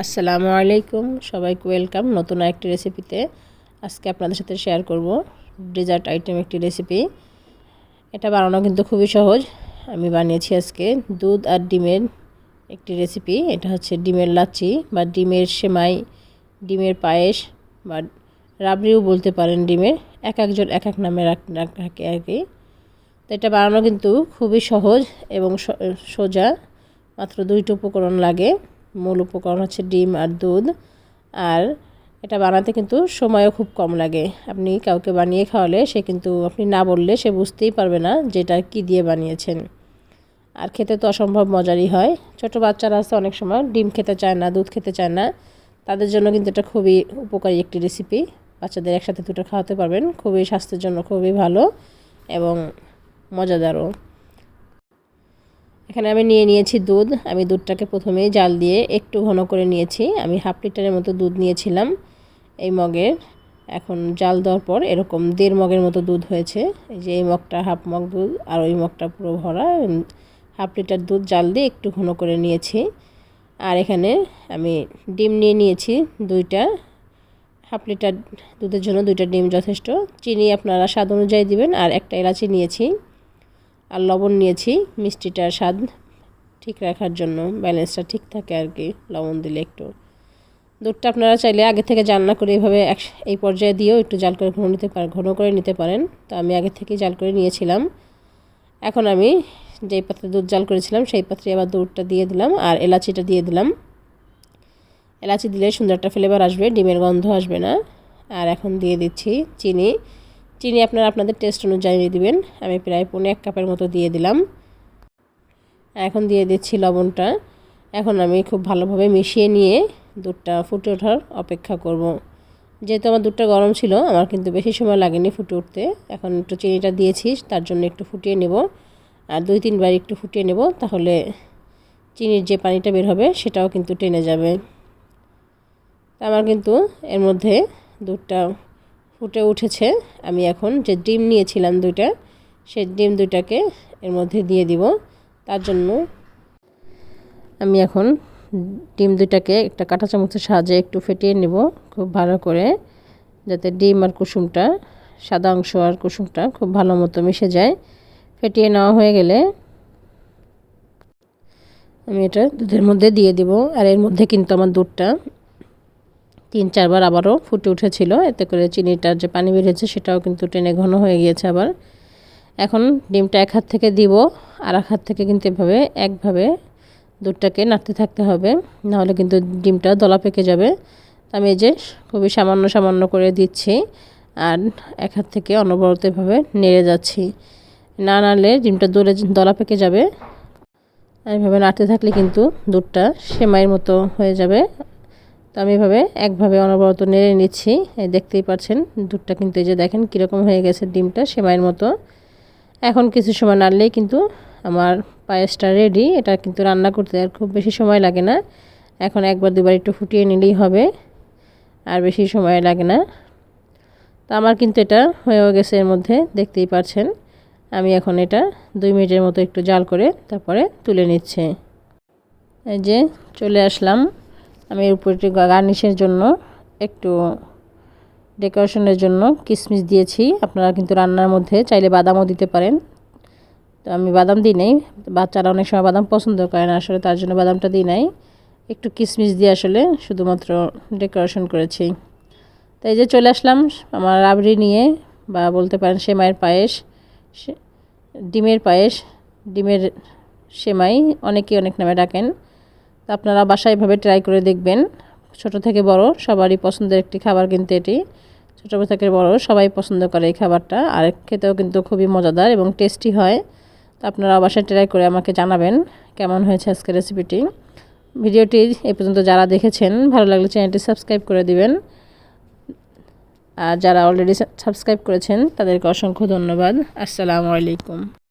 আসসালামু আলাইকুম। সবাইকে ওয়েলকাম নতুন একটি রেসিপিতে। আজকে আপনাদের সাথে শেয়ার করব ডেজার্ট আইটেম একটি রেসিপি। এটা বানানো কিন্তু খুবই সহজ। আমি বানিয়েছি আজকে দুধ আর ডিমের একটি রেসিপি। এটা হচ্ছে ডিমের লাচ্ছি বা ডিমের সেমাই, ডিমের পায়েস বা রাবড়িও বলতে পারেন ডিমের। এক একজন এক এক নামে রাখে আর কি। তো এটা বানানো কিন্তু খুবই সহজ এবং সোজা। মাত্র দুইটা উপকরণ লাগে। মূল উপকরণ হচ্ছে ডিম আর দুধ। আর এটা বানাতে কিন্তু সময়ও খুব কম লাগে। আপনি কাউকে বানিয়ে খাওয়ালে সে কিন্তু আপনি না বললে সে বুঝতেই পারবে না যেটা কি দিয়ে বানিয়েছেন। আর খেতে তো অসম্ভব মজারই হয়। ছোট বাচ্চারা আছে অনেক সময় ডিম খেতে চায় না, দুধ খেতে চায় না। তাদের জন্য কিন্তু এটা খুবই উপকারী একটি রেসিপি বাচ্চাদের একসাথে দুটো খাওয়াতে পারবেন। খুবই স্বাস্থ্যের জন্য খুবই ভালো এবং মজাদারও। এখানে আমি নিয়ে নিয়েছি দুধ। আমি দুধটাকে প্রথমেই জাল দিয়ে একটু ঘন করে নিয়েছি। আমি হাফ লিটারের মতো দুধ নিয়েছিলাম এই মগের। এখন জাল দেওয়ার পর এরকম দেড় মগের মতো দুধ হয়েছে। এই যে এই মগটা হাফ মগ দুধ আর ওই মগটা পুরো ভরা হাফ লিটার দুধ জাল দিয়ে একটু ঘন করে নিয়েছি। আর এখানে আমি ডিম নিয়ে নিয়েছি দুইটা। হাফ লিটার দুধের জন্য দুইটা ডিম যথেষ্ট। চিনি আপনারা স্বাদ অনুযায়ী দিবেন। আর একটা এলাচি নিয়েছি। আর লবণ নিয়েছি, মিষ্টিটার স্বাদ ঠিক রাখার জন্য ব্যালেন্সটা ঠিক থাকে আর কি, লবণ দিলে একটু। দুধটা আপনারা চাইলে আগে থেকে জালনা করে এভাবে এই পর্যায়ে দিয়েও একটু জাল করে ঘন নিতে পারেন ঘন করে নিতে পারেন। তো আমি আগে থেকেই জাল করে নিয়েছিলাম। এখন আমি যেই পাত্রে দুধ জাল করেছিলাম, সেই পাত্রে আবার দুধটা দিয়ে দিলাম আর এলাচিটা দিয়ে দিলাম। এলাচি দিলে সুন্দর একটা ফ্লেভার আসবে, ডিমের গন্ধ আসবে না। আর এখন দিয়ে দিচ্ছি চিনি। চিনি আপনারা আপনাদের টেস্ট অনুযায়ী দিবেন। আমি প্রায় পনেরো এক কাপের মতো দিয়ে দিলাম। এখন দিয়ে দিচ্ছি লবণটা। এখন আমি খুব ভালোভাবে মিশিয়ে নিয়ে দুধটা ফুটে ওঠার অপেক্ষা করব। যেহেতু আমার দুধটা গরম ছিল, আমার কিন্তু বেশি সময় লাগেনি ফুটে উঠতে। এখন একটু চিনিটা দিয়েছি, তার জন্য একটু ফুটিয়ে নেব। আর দুই তিনবার একটু ফুটিয়ে নেব, তাহলে চিনির যে পানিটা বের হবে, সেটাও কিন্তু টেনে যাবে। আমার কিন্তু এর মধ্যে দুধটা ফুটে উঠেছে। আমি এখন যে ডিম নিয়েছিলাম দুইটা, সেই ডিম দুইটাকে এর মধ্যে দিয়ে দিব। তার জন্য আমি এখন ডিম দুইটাকে একটা কাঁটা চামচের সাহায্যে একটু ফেটিয়ে নেব খুব ভালো করে, যাতে ডিম আর কুসুমটা, সাদা অংশ আর কুসুমটা খুব ভালো মতো মিশে যায়। ফেটিয়ে নেওয়া হয়ে গেলে আমি এটা দুধের মধ্যে দিয়ে দিব। আর এর মধ্যে কিন্তু আমার দুধটা তিন, চারবার আবারও ফুটে উঠেছিল। এতে করে চিনিটার যে পানি বেরিয়েছে সেটাও কিন্তু টেনে ঘন হয়ে গিয়েছে আবার। এখন ডিমটা এক হাত থেকে দিব, আর এক হাত থেকে কিন্তু এভাবে, একভাবে দুধটাকে নাড়তে থাকতে হবে। নাহলে কিন্তু ডিমটা দলা পেকে যাবে। আমি এই যে খুবই সামান্য সামান্য করে দিচ্ছি, আর এক হাত থেকে অনবরত এভাবে নেড়ে যাচ্ছি। না নাড়লে ডিমটা দলে দলা পেকে যাবে। এইভাবে নাড়তে থাকলে কিন্তু দুধটা সেমাইয়ের মতো হয়ে যাবে। তো আমি এভাবে একভাবে অনবরত নেড়ে নিচ্ছি। দেখতেই পাচ্ছেন, দুধটা কিন্তু এই যে দেখেন কীরকম হয়ে গেছে ডিমটা, সেমাইয়ের মতো। এখন কিছু সময় নাড়লেই কিন্তু আমার পায়েসটা রেডি এটা কিন্তু রান্না করতে আর খুব বেশি সময় লাগে না। এখন একবার, দুবার একটু ফুটিয়ে নিলেই হবে, আর বেশি সময় লাগে না। তো আমার কিন্তু এটা হয়েও গেছে এর মধ্যে, দেখতেই পাচ্ছেন। আমি এখন এটা দুই মিনিটের মতো একটু জাল করে তারপরে তুলে নিচ্ছে। এই যে চলে আসলাম। আমি এর উপরে গার্নিশের জন্য একটু ডেকোরেশনের জন্য কিশমিশ দিয়েছি। আপনারা কিন্তু রান্নার মধ্যে চাইলে বাদামও দিতে পারেন। তো আমি বাদাম দিই নাই। বাচ্চারা অনেক সময় বাদাম পছন্দ করে না, আসলে তার জন্য বাদামটা দিই নাই। একটু কিশমিশ দিয়ে আসলে শুধুমাত্র ডেকোরেশন করেছি। তো এই যে চলে আসলাম আমার রাবড়ি নিয়ে, বা বলতে পারেন সেমাইয়ের পায়েস ডিমের পায়েস, ডিমের সেমাই, অনেকেই অনেক নামে ডাকেন। তো আপনারা বাসায় এভাবে ট্রাই করে দেখবেন। ছোট থেকে বড়, সবারই পছন্দের একটি খাবার কিন্তু এটি। ছোটো থেকে বড়, সবাই পছন্দ করে এই খাবারটা। আর খেতেও কিন্তু খুবই মজাদার এবং টেস্টি হয়। তো আপনারা বাসায় ট্রাই করে আমাকে জানাবেন কেমন হয়েছে আজকের রেসিপিটি ভিডিওটি এ পর্যন্ত যারা দেখেছেন, ভালো লাগলে চ্যানেলটি সাবস্ক্রাইব করে দিবেন। আর যারা অলরেডি সাবস্ক্রাইব করেছেন, তাদেরকে অসংখ্য ধন্যবাদ। আসসালামু আলাইকুম।